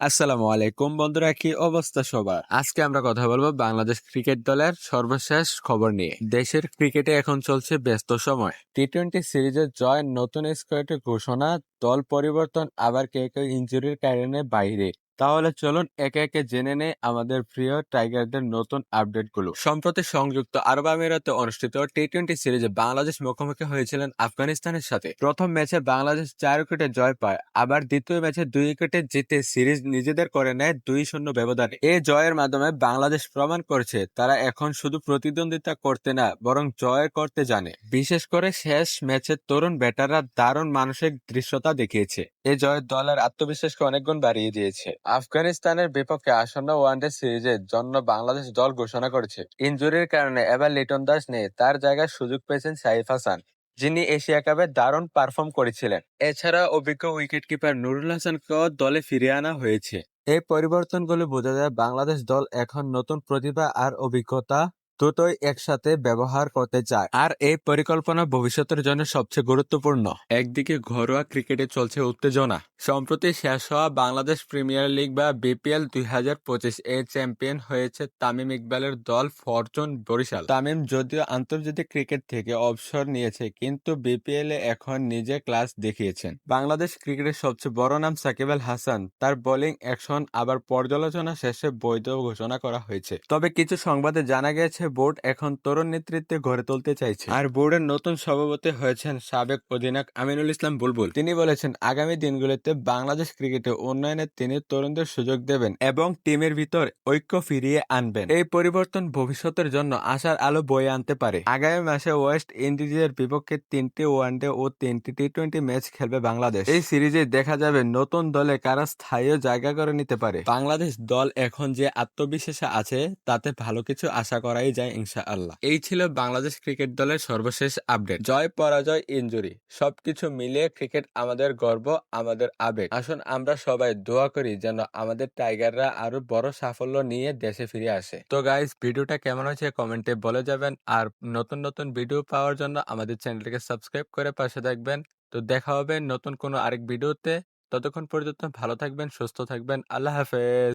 আসসালামু আলাইকুম বন্ধুরা, কি অবস্থা সবার? আজকে আমরা কথা বলব বাংলাদেশ ক্রিকেট দলের সর্বশেষ খবর নিয়ে। দেশের ক্রিকেটে এখন চলছে ব্যস্ত সময়। টি টোয়েন্টি সিরিজের জয় নতুন স্কোয়াডের ঘোষণা, দল পরিবর্তন, আবার কেউ কেউ ইঞ্জুরির কারণে বাইরে। তাহলে চলুন একে একে জেনে নেই আমাদের প্রিয় টাইগারদের নতুন আপডেটগুলো। সম্প্রতি সংযুক্ত আরব আমিরাতে অনুষ্ঠিত টি টোয়েন্টি সিরিজে বাংলাদেশ মুখোমুখি হয়েছিলেন আফগানিস্তানের সাথে। প্রথম ম্যাচে বাংলাদেশ চার উইকেটে জয় পায়, আবার দ্বিতীয় ম্যাচে দুই উইকেটে জিতে সিরিজ নিজেদের করে নেয় দুই শূন্য ব্যবধানে। এই জয়ের মাধ্যমে বাংলাদেশ প্রমাণ করছে, তারা এখন শুধু প্রতিদ্বন্দ্বিতা করতে না, বরং জয় করতে জানে। বিশেষ করে শেষ ম্যাচে তরুণ ব্যাটাররা দারুণ মানসিক দৃশ্যতা দেখিয়েছে। এই জয় দলের আত্মবিশ্বাসকে অনেক গুণ বাড়িয়ে দিয়েছে। আফগানিস্তানের বিপক্ষে আসন্ন ওয়ানডে সিরিজের জন্য বাংলাদেশ দল ঘোষণা করেছে। ইনজুরির কারণে এবার লিটন দাস নেই তার জায়গায় সুযোগ পেয়েছেন সাইফ হাসান যিনি এশিয়া কাপে দারুণ পারফর্ম করেছিলেন। এছাড়া অভিজ্ঞ উইকেটকিপার নুরুল হাসানকেও দলে ফিরিয়ে আনা হয়েছে। এই পরিবর্তনগুলো বোঝা যায় বাংলাদেশ দল এখন নতুন প্রতিভা আর অভিজ্ঞতা দুটোই একসাথে ব্যবহার করতে চায়। আর এই পরিকল্পনা ভবিষ্যতের জন্য সবচেয়ে গুরুত্বপূর্ণ। একদিকে ঘরোয়া ক্রিকেটে চলছে উত্তেজনা। সম্প্রতি শেষ হওয়া বাংলাদেশ প্রিমিয়ার লিগ বা বিপিএল দুই হাজার পঁচিশ এর চ্যাম্পিয়ন হয়েছে তামিম ইকবালের দল ফরচুন বরিশাল। তামিম যদিও আন্তর্জাতিক ক্রিকেট থেকে অবসর নিয়েছে, কিন্তু বিপিএল এ এখন নিজে ক্লাস দেখিয়েছেন। বাংলাদেশ ক্রিকেটের সবচেয়ে বড় নাম সাকিব আল হাসান। তার বোলিং, অ্যাকশন, আবার পর্যালোচনা শেষে বৈধ ঘোষণা করা হয়েছে। তবে কিছু সংবাদে জানা গেছে বোর্ড এখন তরুণ নেতৃত্বে গড়ে তুলতে চাইছে। আর বোর্ডের নতুন সভাপতি হয়েছেন সাবেক অধিনায়ক আমিনুল ইসলাম বুলবুল। তিনি বলেছেন, আগামী দিনগুলিতে বাংলাদেশ ক্রিকেটে উন্নয়নে তিনি তরুণদের সুযোগ দেবেন এবং টিমের ভিতর ঐক্য ফিরিয়ে আনবেন। এই পরিবর্তন ভবিষ্যতের জন্য আশার আলো বয়ে আনতে পারে। আগামী মাসে ওয়েস্ট ইন্ডিজের বিপক্ষে তিনটি ওয়ানডে ও তিনটি টি টোয়েন্টি ম্যাচ খেলবে বাংলাদেশ। এই সিরিজে দেখা যাবে নতুন দলে কারা স্থায়ী জায়গা করে নিতে পারে। বাংলাদেশ দল এখন যে আত্মবিশ্বাসে আছে, তাতে ভালো কিছু আশা করাই যায় ইনশাআল্লাহ। এই ছিল বাংলাদেশ ক্রিকেট দলের সর্বশেষ আপডেট। জয়, পরাজয়, ইনজুরি, সবকিছু মিলিয়ে ক্রিকেট আমাদের গর্ব, আমাদের আবেগ। আসুন আমরা সবাই দোয়া করি যেন আমাদের টাইগাররা আরও বড় সাফল্য নিয়ে দেশে ফিরে আসে। তো গাইস ভিডিওটা কেমন হয়েছে কমেন্টে বলে যাবেন। আর নতুন নতুন ভিডিও পাওয়ার জন্য আমাদের চ্যানেলটিকে সাবস্ক্রাইব করে পাশে থাকবেন। তো দেখা হবে নতুন কোনো আরেক ভিডিওতে ততক্ষণ পর্যন্ত ভালো থাকবেন, সুস্থ থাকবেন। আল্লাহ হাফেজ।